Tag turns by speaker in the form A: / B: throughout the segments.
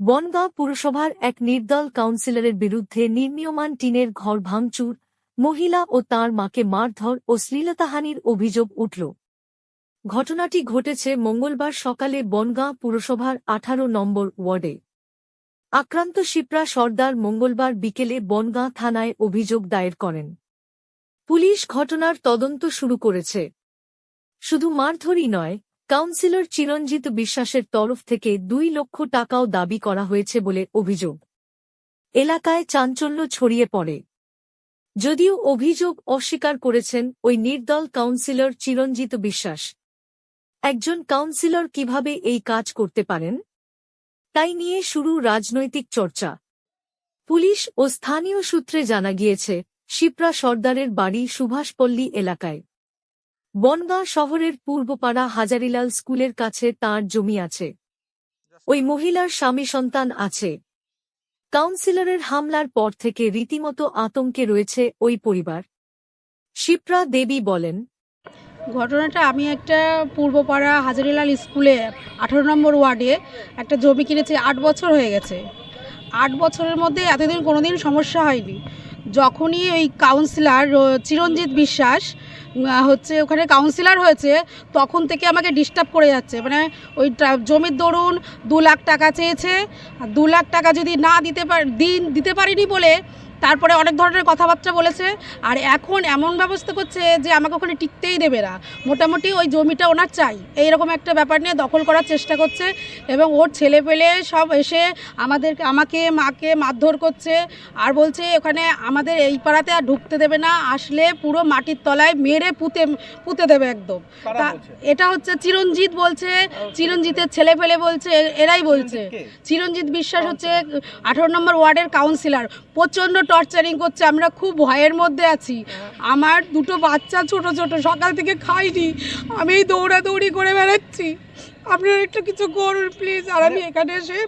A: বনগাঁ পুরসভার এক নির্দল কাউন্সিলরের বিরুদ্ধে নির্মীয়মান টিনের ঘর ভাঙচুর, মহিলা ও তাঁর মাকে মারধর ও শ্লীলতাহানির অভিযোগ উঠল। ঘটনাটি ঘটেছে মঙ্গলবার সকালে বনগাঁ পুরসভার আঠারো নম্বর ওয়ার্ডে। আক্রান্ত শিপ্রা সর্দার মঙ্গলবার বিকেলে বনগাঁ থানায় অভিযোগ দায়ের করেন। পুলিশ ঘটনার তদন্ত শুরু করেছে। শুধু মারধরই নয় কাউন্সিলর চিরঞ্জিত বিশ্বাসের তরফ থেকে দুই লক্ষ টাকাও দাবি করা হয়েছে বলে অভিযোগ। এলাকায় চাঞ্চল্য ছড়িয়ে পড়ে। যদিও অভিযোগ অস্বীকার করেছেন ওই নির্দল কাউন্সিলর চিরঞ্জিত বিশ্বাস। একজন কাউন্সিলর কীভাবে এই কাজ করতে পারেন? তাই নিয়ে শুরু রাজনৈতিক চর্চা। পুলিশ ও স্থানীয় সূত্রে জানা গিয়েছে, শিপ্রা সর্দারের বাড়ি সুভাষপল্লী এলাকায়। বনগাঁ শহরের পূর্বপাড়া হাজারিলাল স্কুলের কাছে তাঁর জমি আছে। ওই মহিলার স্বামী সন্তান আছে। কাউন্সিলরের হামলার পর থেকে রীতিমতো আতঙ্কে রয়েছে ওই পরিবার। শিপ্রা দেবী বলেন,
B: ঘটনাটা আমি একটা পূর্বপাড়া হাজারিলাল স্কুলে আঠারো নম্বর ওয়ার্ডে একটা জমি কিনেছি, আট বছর হয়ে গেছে। আট বছরের মধ্যে এতদিন কোনোদিন সমস্যা হয়নি। যখনই ওই কাউন্সিলর চিরঞ্জিত বিশ্বাস হচ্ছে ওখানে কাউন্সিলর হয়েছে, তখন থেকে আমাকে ডিস্টার্ব করে যাচ্ছে। মানে ওই জমির দরুন দু লাখ টাকা চেয়েছে দু লাখ টাকা যদি না দিতে পার, দিন, দিতে পারিনি বলে তারপরে অনেক ধরনের কথাবার্তা বলেছে। আর এখন এমন ব্যবস্থা করছে যে আমাকে ওখানে টিকতেই দেবে না। মোটামুটি ওই জমিটা ওনার চাই। এইরকম একটা ব্যাপার নিয়ে দখল করার চেষ্টা করছে এবং ওর ছেলে পেলে সব এসে আমাদের আমাকে মাকে মারধর করছে আর বলছে ওখানে আমাদের এই পাড়াতে আর ঢুকতে দেবে না। আসলে পুরো মাটির তলায় মেরে পুঁতে পুঁতে দেবে একদম। তা এটা হচ্ছে চিরঞ্জিত বলছে। চিরঞ্জিতের ছেলে পেলে বলছে এরাই বলছে। চিরঞ্জিত বিশ্বাস হচ্ছে আঠারো নম্বর ওয়ার্ডের কাউন্সিলর। প্রচণ্ড টর্চারিং করছে আমরা খুব ভয়ের মধ্যে আছি। আমার দুটো বাচ্চা ছোট ছোট সকাল থেকে খাইনি আমি এই দৌড়াদৌড়ি করে বেড়াচ্ছি। আপনারা একটু কিছু করুন প্লিজ আর আমি এখানে এসে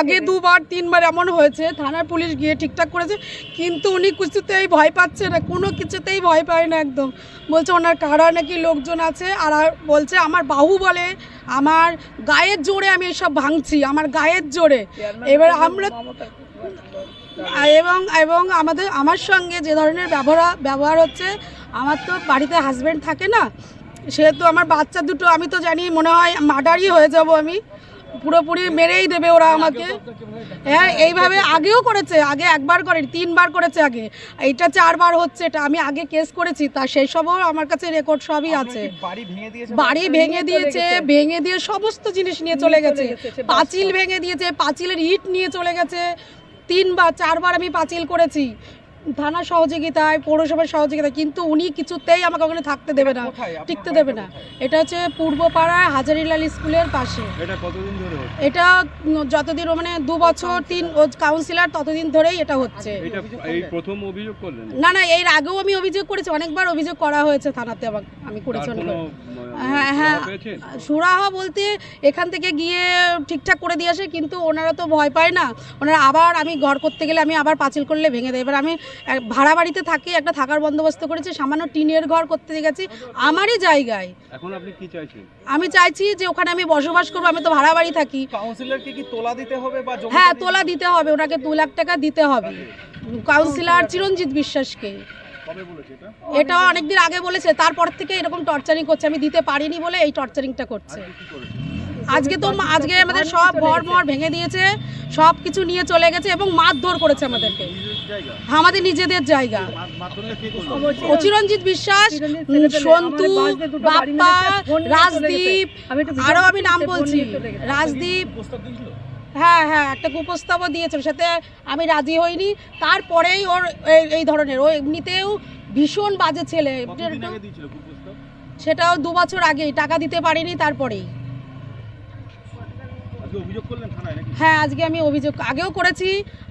B: আগে দুবার তিনবার এমন হয়েছে থানার পুলিশ গিয়ে ঠিকঠাক করেছে কিন্তু উনি কিছুতেই ভয় পাচ্ছে না কোনো কিছুতেই ভয় পায় না একদম। বলছে ওনার কারা নাকি লোকজন আছে? আর আর বলছে আমার বাহু বলে আমার গায়ের জোরে আমি এসব ভাঙছি আমার গায়ের জোরে। এবার আমরা এবং এবং আমাদের আমার সঙ্গে যে ধরনের ব্যবহার ব্যবহার হচ্ছে আমার তো বাড়িতে হাজব্যান্ড থাকে না সেহেতু আমার বাচ্চা দুটো আমি তো জানি মনে হয় মার্ডারই হয়ে যাব আমি। পুরোপুরি মেরেই দেবে ওরা আমাকে। হ্যাঁ এইভাবে আগেও করেছে আগে একবার করে তিনবার করেছে আগে। এইটা চারবার হচ্ছে এটা আমি আগে কেস করেছি তা সেই সবও আমার কাছে রেকর্ড সবই আছে।
C: বাড়ি ভেঙে দিয়েছে
B: বাড়ি ভেঙে দিয়েছে ভেঙে দিয়ে সমস্ত জিনিস নিয়ে চলে গেছে। পাঁচিল ভেঙে দিয়েছে পাঁচিলের ইট নিয়ে চলে গেছে তিনবার চারবার আমি পাঁচিল করেছি। থানার সহযোগিতায় পৌরসভার সহযোগিতায় কিন্তু উনি কিছুতেই আমাকে ওখানে থাকতে দেবে না টিকতে দেবে না। এটা হচ্ছে পূর্বপাড়া হাজারিলাল স্কুলের পাশে।
C: এটা
B: যতদিন মানে দু বছর তিন কাউন্সিলর ততদিন ধরেই এটা হচ্ছে।
D: করলেন?
B: না না এর আগেও আমি অভিযোগ করেছি অনেকবার অভিযোগ করা হয়েছে থানাতে আমাকে আমি করেছি হ্যাঁ হ্যাঁ? সুরাহা বলতে এখান থেকে গিয়ে ঠিকঠাক করে দিয়ে আসে কিন্তু ওনারা তো ভয় পায় না। ওনারা আবার আমি ঘর করতে গেলে আমি আবার পাঁচিল করলে ভেঙে দেয়। এবার আমি ভাড়া বাড়িতে থাকি একটা থাকার বন্দোবস্ত করেছি সামান্য টিনের ঘর করতে গেছি। আমারই জায়গায়।
D: এখন আপনি কি চাইছেন?
B: আমি চাইছি যে ওখানে আমি বসবাস করব আমি তো ভাড়া বাড়ি থাকি।
C: কাউন্সিলরকে কি তোলা দিতে হবে বা
B: হ্যাঁ তোলা দিতে হবে ওনাকে দু লাখ টাকা দিতে হবে। কাউন্সিলর চিরঞ্জিত বিশ্বাসকে।
C: এটা?
B: এটাও অনেকদিন আগে বলেছে তারপর থেকে এরকম টর্চারিং করছে আমি দিতে পারিনি বলে এই টর্চারিংটা করছে? আজকে তো আজকে আমাদের সব ঘর মর ভেঙে দিয়েছে সব কিছু নিয়ে চলে গেছে এবং মারধর করেছে আমাদেরকে। আমাদের নিজেদের জায়গা।
C: মাধ্যমে কে করল?
B: ও চিরঞ্জিত বিশ্বাস সন্তু বাপ্পা রাজদীপ আরও আমি নাম বলছি। রাজদীপ হ্যাঁ হ্যাঁ একটা কুপ্রস্তাবও দিয়েছিল সাথে আমি রাজি হইনি। তারপরেই ওর এই- এই ধরনের ও এমনিতেও ভীষণ বাজে ছেলে।
C: আগে
B: সেটাও দু বছর আগেই টাকা দিতে পারিনি তারপরেই
C: আজকে অভিযোগ করলেন থানায় নাকি
B: হ্যাঁ আজকে আমি অভিযোগ আগেও করেছি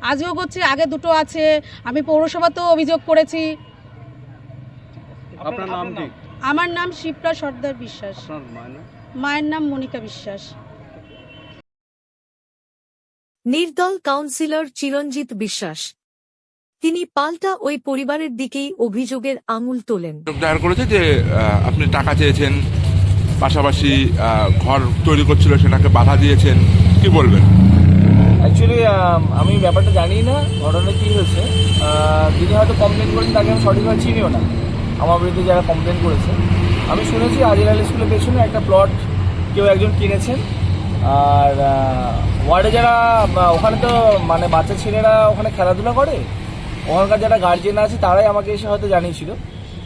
B: আজকেও করছি আগে দুটো আছে আমি পৌরসভাতেও অভিযোগ করেছি।
D: আপনার নাম কি?
B: আমার নাম শিপ্রা সর্দার বিশ্বাস।
D: মায়ের নাম?
B: মনিকা বিশ্বাস।
A: নির্দল কাউন্সিলর চিরঞ্জিত বিশ্বাস। তিনি পাল্টা ওই পরিবারের দিকেই অভিযোগের আঙুল তোলেন।
E: দায়ের করেছে যে আপনি টাকা চেয়েছেন পাশাপাশি ঘর তৈরি করছিল, সেটাকে বাধা দিয়েছেন। কি বলবেন?
F: অ্যাকচুয়ালি আমি ব্যাপারটা জানি না ঘটনা কী হয়েছে। যিনি হয়তো কমপ্লেন করেছেন, তাকে আমি সঠিকভাবে চিনিও না। আমার বিরুদ্ধে যারা কমপ্লেন করেছে। আমি শুনেছি আজিলাল স্কুলের পেছনে একটা প্লট কেউ একজন কিনেছেন। আর ওয়ার্ডে যারা ওখানে তো মানে বাচ্চা ছেলেরা ওখানে খেলাধুলা করে, ওখানকার যারা গার্জেন আছে, তারাই আমাকে এসে হয়তো জানিয়েছিল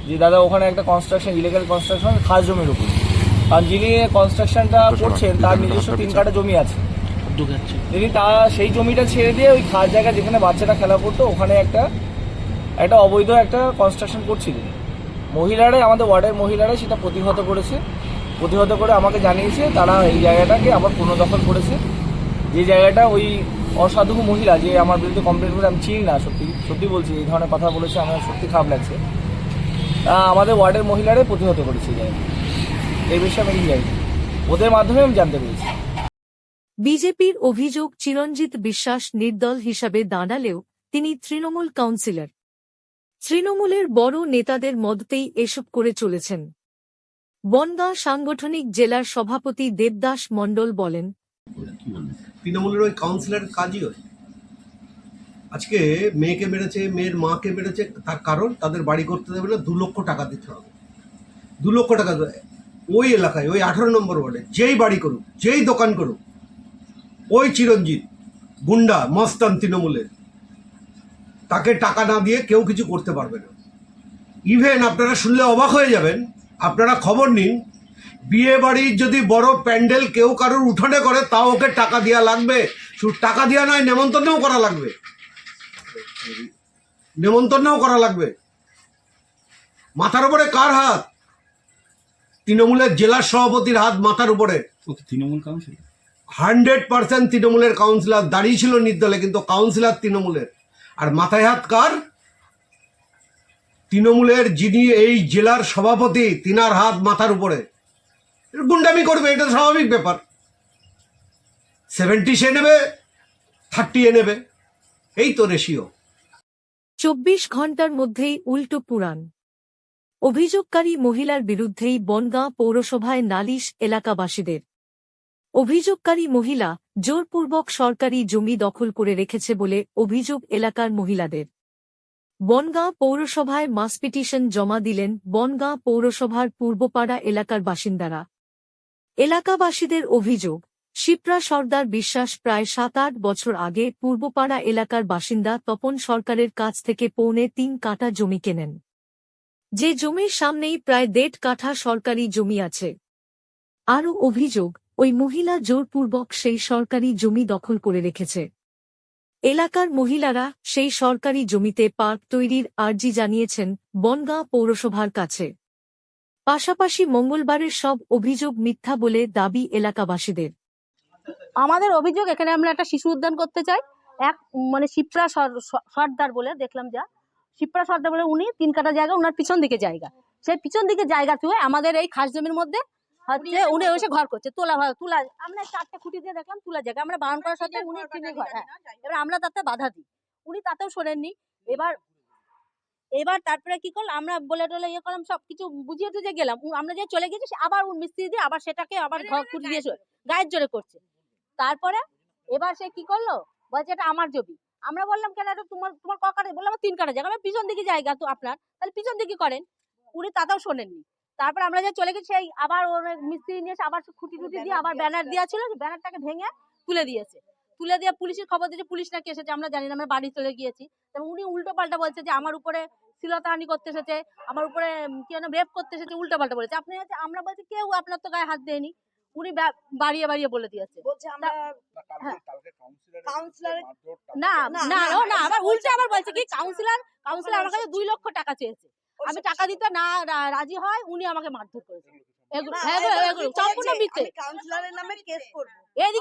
F: যে, দাদা, ওখানে একটা কনস্ট্রাকশন ইলিগাল কনস্ট্রাকশন খাস জমির উপর। কারণ যিনি কনস্ট্রাকশনটা করছেন তার নিজস্ব তিন কাটা জমি আছে। তিনি তা সেই জমিটা ছেড়ে দিয়ে ওই খাস জায়গা যেখানে বাচ্চারা খেলা করতো ওখানে একটা একটা অবৈধ একটা কনস্ট্রাকশন করছিলেন মহিলারাই আমাদের ওয়ার্ডের মহিলারাই সেটা প্রতিহত করেছে। প্রতিহত করে আমাকে জানিয়েছে তারা এই জায়গাটাকে আবার পুনর্দখল করেছে। যে জায়গাটা ওই অসাধু মহিলা যে আমার বিরুদ্ধে কমপ্লেন করে আমি চিনি না সত্যি সত্যি বলছি এই ধরনের কথা বলেছে আমার সত্যি খারাপ লাগছে। আমাদের ওয়ার্ডের মহিলারাই প্রতিহত করেছে এই জায়গাটা এই বিষয়ে আমি জানি ওদের মাধ্যমে আমি জানতে পেরেছি।
A: বিজেপির অভিযোগ চিরঞ্জিত বিশ্বাস নির্দল হিসাবে দাঁড়ালেও তিনি তৃণমূল কাউন্সিলর। তৃণমূলের বড় নেতাদের মদতেই এসব করে চলেছেন। বনগাঁ সাংগঠনিক জেলার সভাপতি দেবদাস মণ্ডল বলেন
G: তৃণমূলের ওই কাউন্সিলর কাজই ওই। আজকে মেয়েকে মেরেছে মেয়ের মাকে মেরেছে তার কারণ তাদের বাড়ি করতে দেবে না দু লক্ষ টাকা দিতে হবে। দু লক্ষ টাকা। ওই এলাকায়, ওই আঠারো নম্বর ওয়ার্ডে, যেই বাড়ি করুক, যেই দোকান করুক, ওই চিরঞ্জিত, গুন্ডা, মস্তান তৃণমূলের, তাকে টাকা না দিয়ে কেউ কিছু করতে পারবে না। ইভেন আপনারা শুনলে অবাক হয়ে যাবেন, আপনারা খবর নিন, বিয়ে বাড়ির যদি বড় প্যান্ডেল কেউ কারোর উঠানে করে, তাও ওকে টাকা দেওয়া লাগবে। শুধু টাকা দেওয়া নয়, নেমন্তন্নও করা লাগবে। নেমন্তন্নও করা লাগবে। মাথার উপরে কার হাত? তৃণমূলের জেলা সভাপতির হাত মাথার উপরে।
C: তৃণমূল কাউন্সিল
G: হান্ড্রেড পার্সেন্ট তৃণমূলের কাউন্সিলর দাঁড়িয়েছিল নির্দলে কিন্তু কাউন্সিলর তৃণমূলের। আর মাথায় হাত কার? তৃণমূলের যিনি এই জেলার সভাপতি তিনার হাত মাথার উপরে। গুন্ডামি করবে এটা স্বাভাবিক ব্যাপার। সেভেন্টি সে নেবে থার্টি এ নেবে। এই তো রেশিও
A: চব্বিশ ঘণ্টার মধ্যেই উল্টো পুরাণ। অভিযোগকারী মহিলার বিরুদ্ধেই বনগাঁ পৌরসভায় নালিশ এলাকাবাসীদের। অভিযোগকারী মহিলা জোরপূর্বক সরকারি জমি দখল করে রেখেছে বলে অভিযোগ এলাকার মহিলাদের। বনগাঁ পৌরসভায় মাস পিটিশন জমা দিলেন বনগাঁ পৌরসভার পূর্বপাড়া এলাকার বাসিন্দারা। এলাকাবাসীদের অভিযোগ, শিপ্রা সর্দার বিশ্বাস প্রায় সাত আট বছর আগে পূর্বপাড়া এলাকার বাসিন্দা তপন সরকারের কাছ থেকে পৌনে তিন কাটা জমি কেনেন। যে জমির সামনেই প্রায় দেড় কাঠা সরকারি জমি আছে। আরও অভিযোগ, ওই মহিলা জোরপূর্বক সেই সরকারি জমি দখল করে রেখেছে। এলাকার মহিলারা সেই সরকারি জমিতে পার্ক তৈরির আর্জি জানিয়েছেন বনগাঁ পৌরসভার কাছে। পাশাপাশি মঙ্গলবারের সব অভিযোগ মিথ্যা বলে দাবি এলাকাবাসীদের।
H: আমাদের অভিযোগ, এখানে আমরা একটা শিশু উদ্যান করতে চাই। এক মানে শিপ্রা সর- সর্দার বলে দেখলাম যা। শিপ্রা সর্দার বলে উনি তিন কাটা জায়গা ওনার পিছন দিকে জায়গা। সেই পিছন দিকে জায়গা তুই আমাদের এই খাস জমির মধ্যে হচ্ছে উনি এসে ঘর করছে, তোলা হয় তুলা, আমরা চারটে খুঁটি দিয়ে দেখলাম তুলা জায়গা, আমরা বারণ করার সাথে উনি টিনের ঘর হ্যাঁ। এবার আমরা তাতে বাধা দিই, উনি তাতেও শোনেননি। এবার এবার তারপরে কি করলাম আমরা বলে টলে ইয়ে করলাম সব কিছু বুঝিয়ে টুঝিয়ে গেলাম আমরা যে চলে গেছি আবার উনি মিস্ত্রি দিয়ে আবার সেটাকে আবার ঘর খুঁটি দিয়ে গায়ের জোরে করছে। তারপরে, এবার সে কি করল, বলছে এটা আমার জমি আমরা বললাম কেন এটা তোমার তোমার ক কাটা বললাম আমার তিন কাটা জায়গা। আমি পিছন দিকে জায়গা তো আপনার। তাহলে পিছন দিকে করেন। উনি তাতেও শোনেননি। তারপর আমরা যে চলে গেছি এই আবার ওর মিস্ত্রি নিয়ে এসে আবার খুঁটি টুটি দিয়ে আবার ব্যানার দেওয়া ছিল ব্যানারটাকে ভেঙে তুলে দিয়েছে। তুলে দিয়ে পুলিশের খবর দিয়েছে পুলিশ নাকি এসেছে আমরা জানি না আমরা বাড়ি চলে গিয়েছি। এবং উনি উল্টো পাল্টা বলছে যে আমার উপরে শ্লীলতাহানি করতে এসেছে আমার উপরে উম, কি যেন রেপ করতে এসেছে উল্টো পাল্টা বলেছে। আপনি আমরা বলছি কেউ আপনার তো গায়ে হাত দেয়নি। উনি বাড়িয়ে বাড়িয়ে বলে দিয়েছে
I: বলছে আমরা
H: হ্যাঁ।
I: কাউন্সিলরের
H: না
I: না,
H: না
I: না,
H: ও না আবার উল্টে আবার বলছে কি। কাউন্সিলর কাউন্সিলর আমার কাছে দুই লক্ষ টাকা চেয়েছে আমি টাকা দিতে না রাজি হয় উনি আমাকে মারধর করেছে হ্যাঁ,
I: আমরা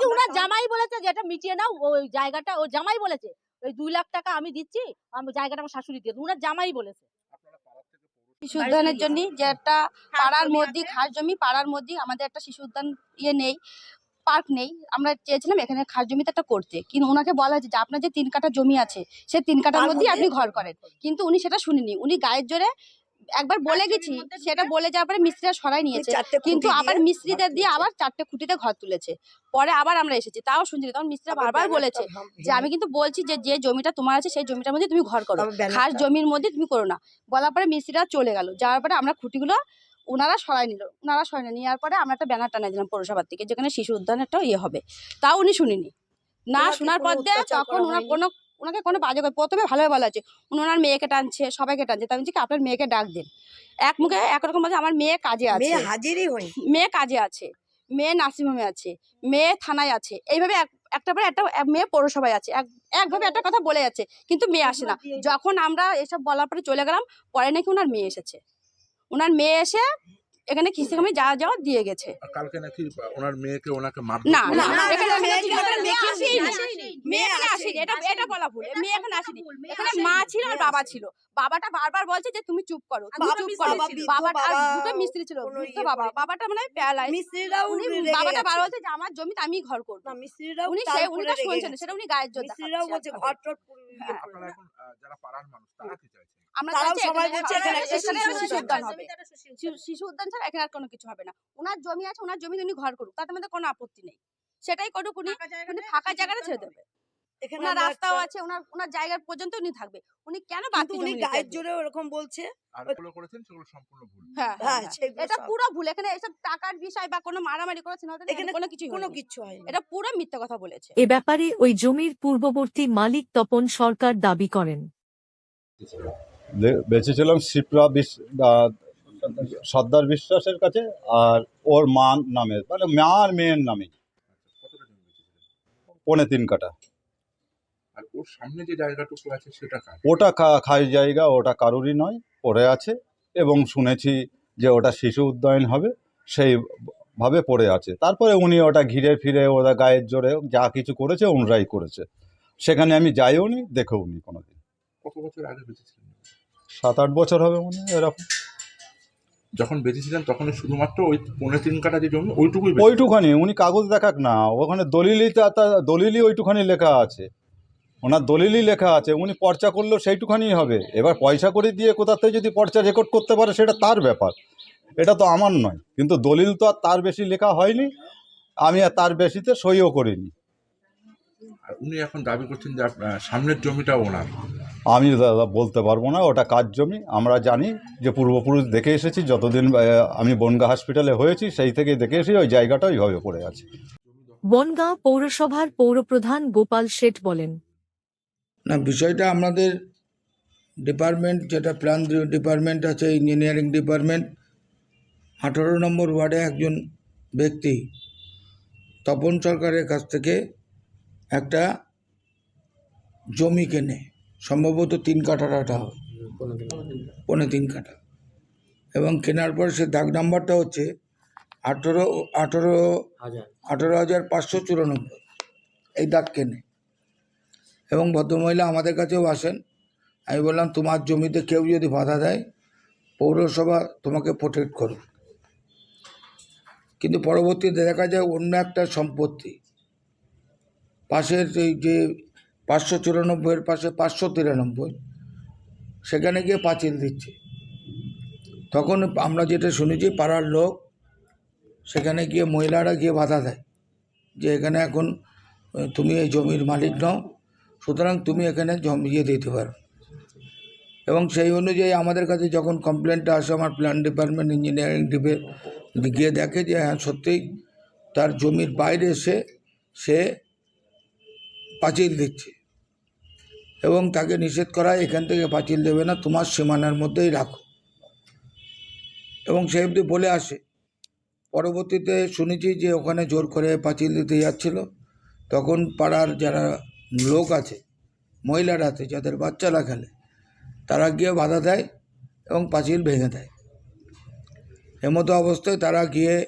H: উনার জামাই বলেছে যে এটা মিটিয়ে নাও ওই জায়গাটা ওই জামাই বলেছে ওই দুই লাখ টাকা আমি দিচ্ছি আমি জায়গাটা আমার শাশুড়ি দিয়ে দেবো। উনার জামাই বলেছে
J: শিশু উদ্যানের জন্য যে একটা পাড়ার মধ্যে খাস জমি পাড়ার মধ্যে আমাদের একটা শিশু উদ্যান ইয়ে নেই পার্ক নেই। আমরা চেয়েছিলাম এখানে খাস জমিতে একটা করতে। কিন্তু ওনাকে বলা হয়েছে যে আপনার যে তিন কাঠা জমি আছে সে তিন কাঠার
I: মধ্যে
J: মধ্যেই আপনি ঘর করেন। কিন্তু উনি সেটা শুনিনি উনি গায়ের জোরে একবার বলে গেছি সেটা বলে যাওয়ার পরে মিস্ত্রিরা সরাই নিয়েছে। কিন্তু আবার মিস্ত্রিদের দিয়ে আবার চারটে খুঁটিতে ঘর তুলেছে। পরে আবার আমরা এসেছি তাও শুনছি তখন মিস্ত্রিরা বারবার বলেছে যে আমি কিন্তু বলছি যে যে জমিটা তোমার আছে সেই জমিটার মধ্যে তুমি ঘর করো। খাস জমির মধ্যে তুমি করো না। বলার পরে মিস্ত্রিরা চলে গেল। যাওয়ার পরে আমরা খুঁটিগুলো ওনারা সরাই নিল। ওনারা সরাই নিল নেওয়ার পরে আমরা একটা ব্যানার টানাই দিলাম পৌরসভার থেকে যেখানে শিশু উদ্যান একটা ইয়ে হবে। তাও উনি শুনিনি। না শোনার পর দিয়ে তখন ওনার কোনো ওনাকে কোনো বাজে কথা- প্রথমে ভালোভাবে বলা আছে উনি ওনার মেয়েকে টানছে সবাইকে টানছে তাই বলছি কি আপনার মেয়েকে ডাক দিন। এক মুখে একরকম বলছে আমার মেয়ে কাজে আছে।
I: মেয়ে হাজিরই হয়নি।
J: মেয়ে কাজে আছে মেয়ে নার্সিংহোমে আছে মেয়ে থানায় আছে এইভাবে এক- একটা পরে একটা মেয়ে পৌরসভায় আছে। এক একভাবে একটা কথা বলে যাচ্ছে কিন্তু মেয়ে আসে না। যখন আমরা এসব বলার পরে চলে গেলাম পরে নাকি ওনার মেয়ে এসেছে। ওনার মেয়ে এসে এখানে কিস্তি কামে যা যাওয়া দিয়ে গেছে।
E: কালকে নাকি ওনার মেয়েকে ওনাকে মার
J: না না এখানে
I: মেয়ে
J: এখানে আসেনি। এটা এটা বলা ভুল। মেয়ে এখানে আসেনি। এখানে মা ছিল আর বাবা ছিল। বাবাটা বারবার বলছে যে তুমি চুপ করো তুমি চুপ করো। বাবাটা আর দুটো মিস্ত্রি ছিল বৃদ্ধ
I: ইয়ে
J: বাবা। বাবাটা মানে প্যারালাইজ।
I: মিস্ত্রিরাও
J: উনি বাবাটা
I: গেছে।
J: বার বলছে যে আমার জমিতে আমি ঘর করব।
I: না মিস্ত্রিরাও
J: উনি সে উনি শুনছেন সেটা উনি গায়ের জোর
I: মিস্ত্রিরাও বলছে ঘর
J: একভাবে।
I: টর পুরো।
E: আপনারা এখন যারা পাড়ার মানুষ তারা কি চাইছেন?
J: আমরা
I: সবাই বলছে এখানে একটা শিশু
J: উদ্যান
I: উদ্যান
J: হবে। শিশু উদ্যান ছাড়া এখানে আর কোনো কিছু হবে না। ওনার জমি আছে ওনার জমি উনি ঘর করুক তাতে আমাদের কোনো আপত্তি নেই। সেটাই করুক উনি উনি ফাঁকা জায়গাটা ছেড়ে দেবে। ওনার রাস্তাও আছে ওনার ওনার জায়গার পর্যন্ত উনি থাকবে। উনি কেন
I: উনি গায়ের? জোরে ওরকম বলছে।
E: যেগুলো করেছেন সেগুলো সম্পূর্ণ ভুল।
J: হ্যাঁ
I: হ্যাঁ
J: হ্যাঁ হ্যাঁ। এটা। পুরো ভুল। এখানে এসব টাকার বিষয় বা কোনো মারামারি করেছে
I: এখানে
J: কোনো কিছু
I: কোনো কিচ্ছু হয়নি।
J: এটা পুরো মিথ্যা কথা বলেছে।
A: এ ব্যাপারে ওই জমির পূর্ববর্তী মালিক তপন সরকার দাবি করেন।
K: বেঁচেছিলাম শিপ্রা বিশ সর্দার বিশ্বাসের কাছে আর ওর মা নামে মানে মা আর মেয়ের নামে। পৌনে তিন কাটা
E: আর ওর সামনে যে জায়গাটুকু আছে সেটা
K: ওটা খাই জায়গা ওটা কারুরই নয় পড়ে আছে এবং শুনেছি যে ওটা শিশু উদ্যয়ন হবে সেই ভাবে পড়ে আছে। তারপরে উনি ওটা ঘিরে ফিরে ওরা গায়ের জোরে যা কিছু করেছে ওনরাই করেছে। সেখানে আমি যাইও নি দেখেও নি কোনোদিন।
E: কত বছর আগে
K: সাত আট বছর হবে মনে হয় এরকম।
E: যখন বেঁচেছিলেন তখন শুধুমাত্র ওই পনেরো তিন কাটা যে জমি ওইটুকুই
K: ওইটুখানি উনি কাগজ দেখাক না ওখানে দলিলই দলিলই ওইটুখানি লেখা আছে। ওনার দলিলই লেখা আছে উনি পর্চা করলেও সেইটুখানি হবে। এবার পয়সা করে দিয়ে কোথা থেকে যদি পর্চা রেকর্ড করতে পারে সেটা তার ব্যাপার। এটা তো আমার নয় কিন্তু দলিল তো আর তার বেশি লেখা হয়নি আমি আর তার বেশিতে সইও করিনি।
E: আর উনি এখন দাবি করছেন যে সামনের জমিটা ওনার।
K: আমি দাদা বলতে পারব না ওটা কাজ জমি? আমরা জানি যে পূর্বপুরুষ দেখে এসেছি যতদিন আমি বনগা হসপিটালে হয়েছি সেই থেকে দেখে এসেছি ওই জায়গাটা ওইভাবে পড়ে আছে।
A: বনগাঁ পৌরসভার পৌরপ্রধান গোপাল শেঠ বলেন
L: না বিষয়টা আমাদের ডিপার্টমেন্ট যেটা প্ল্যান ডিপার্টমেন্ট আছে ইঞ্জিনিয়ারিং ডিপার্টমেন্ট আঠারো নম্বর ওয়ার্ডে একজন ব্যক্তি তপন সরকারের কাছ থেকে একটা জমি কেনে। সম্ভবত তিন কাঠার একটা হবে। পৌনে তিন কাঠা। এবং কেনার পর সে দাগ নাম্বারটা হচ্ছে আঠেরো আঠেরো আঠেরো হাজার পাঁচশো চুরানব্বই। এই দাগ কেনে। এবং ভদ্রমহিলা আমাদের কাছেও আসেন। আমি বললাম তোমার জমিতে কেউ যদি বাধা দেয় পৌরসভা তোমাকে প্রোটেক্ট করবে। কিন্তু পরবর্তীতে দেখা যায় অন্য একটা সম্পত্তি। পাশের এই যে পাঁচশো চুরানব্বইয়ের পাশে পাঁচশো তিরানব্বই। সেখানে গিয়ে পাঁচিল দিচ্ছে। তখন আমরা যেটা শুনেছি, পাড়ার লোক সেখানে গিয়ে মহিলারা গিয়ে বাধা দেয় যে এখানে এখন তুমি এই জমির মালিক নও, সুতরাং তুমি এখানে জমিয়ে দিতে পারো। এবং সেই অনুযায়ী আমাদের কাছে যখন কমপ্লেনটা আসে, আমার প্ল্যান ডিপার্টমেন্ট ইঞ্জিনিয়ারিং ডিপে গিয়ে দেখে যে হ্যাঁ সত্যিই তার জমির বাইরে এসে সে পাঁচিল দিচ্ছে। এবং তাকে নিষেধ করা এখান থেকে পাঁচিল দেবে না, তোমার সীমানার মধ্যেই রাখো। এবং সে অবধি বলে আসে। পরবর্তীতে শুনেছি যে ওখানে জোর করে পাঁচিল দিতে যাচ্ছিল। তখন পাড়ার যারা লোক আছে, মহিলারা আছে, যাদের বাচ্চারা খেলে, তারা গিয়ে বাধা দেয় এবং পাঁচিল ভেঙে দেয়। এমতো অবস্থায় তারা গিয়ে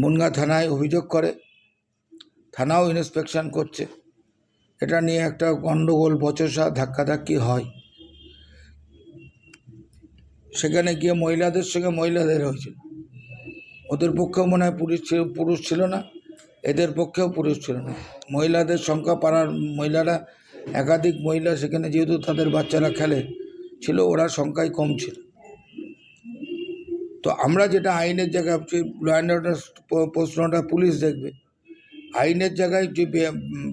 L: মুনগা থানায় অভিযোগ করে। থানাও ইন্সপেকশন করছে। এটা নিয়ে একটা গণ্ডগোল, বচসা, ধাক্কাধাক্কি হয়। সেখানে গিয়ে মহিলাদের সঙ্গে মহিলাদের হয়েছিল। ওদের পক্ষেও মনে হয় পুরুষ ছিল পুরুষ ছিল না, এদের পক্ষেও পুরুষ ছিল না। মহিলাদের সংখ্যা পাড়ার মহিলারা, একাধিক মহিলা সেখানে যেহেতু তাদের বাচ্চারা খেলে, ছিল, ওরা সংখ্যায় কম ছিল। তো আমরা যেটা আইনের জায়গায় ল অ্যান্ড অর্ডার প্রশ্নটা পুলিশ দেখবে। আইনের জায়গায় যে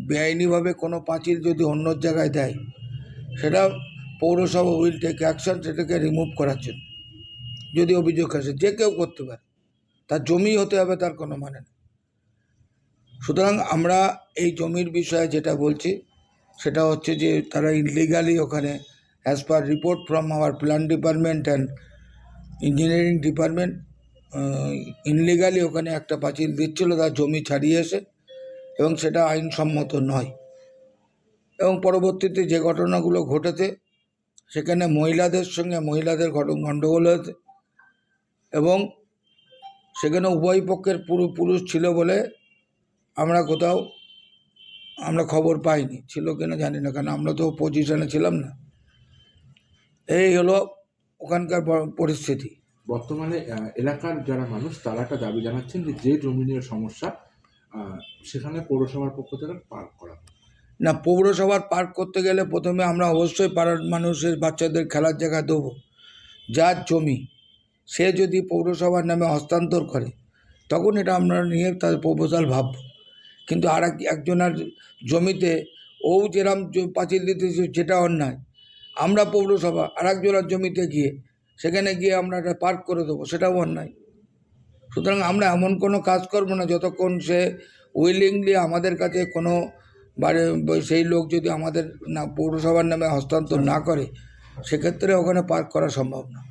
L: বেআইনিভাবে কোনো পাঁচিল যদি অন্য জায়গায় দেয়, সেটা পৌরসভা উইল টেক অ্যাকশন সেটাকে রিমুভ করার জন্য। যদি অভিযোগ আসে, যে কেউ করতে পারে, তার জমি হতে হবে, তার কোনো মানে নেই। সুতরাং আমরা এই জমির বিষয়ে যেটা বলছি, সেটা হচ্ছে যে তারা ইলিগালি ওখানে as per report from our plan department and engineering department illegally ওখানে একটা পাঁচিল দিচ্ছিল, তার জমি ছাড়িয়ে এসে এবং সেটা আইনসম্মত নয়। এবং পরবর্তীতে যে ঘটনাগুলো ঘটেছে, সেখানে মহিলাদের সঙ্গে মহিলাদের ঘট গণ্ডগোল হয়েছে এবং সেখানে উভয় পক্ষের পুরো পুরুষ ছিল বলে আমরা কোথাও আমরা খবর পাইনি। ছিল কিনা জানি না, কারণ আমরা তো পজিশনে ছিলাম না। এই হলো ওখানকার পরিস্থিতি।
E: বর্তমানে এলাকার যারা মানুষ, তারা একটা দাবি জানাচ্ছেন যে যে জমি নিয়ে সমস্যা সেখানে পৌরসভার পক্ষ থেকে পার্ক করা।
L: না, পৌরসভার পার্ক করতে গেলে প্রথমে আমরা অবশ্যই পাড়ার মানুষের, বাচ্চাদের খেলার জায়গা দেবো। যার জমি সে যদি পৌরসভার নামে হস্তান্তর করে, তখন এটা আমরা নিয়ে তার প্রপোজাল ভাবব। কিন্তু আর এক, একজনের জমিতে ও যেরাম পাঁচিল দিতেছে যেটা অন্যায়, আমরা পৌরসভা আর একজনের জমিতে গিয়ে, সেখানে গিয়ে আমরা একটা পার্ক করে দেবো, সেটাও অন্যায়। সুতরাং আমরা এমন কোনো কাজ করব না যতক্ষণ সে উইলিংলি আমাদের কাছে কোনো বাড়ি সেই লোক যদি আমাদের না, পৌরসভার নামে হস্তান্তর না করে, সেক্ষেত্রে ওখানে পার্ক করা সম্ভব না।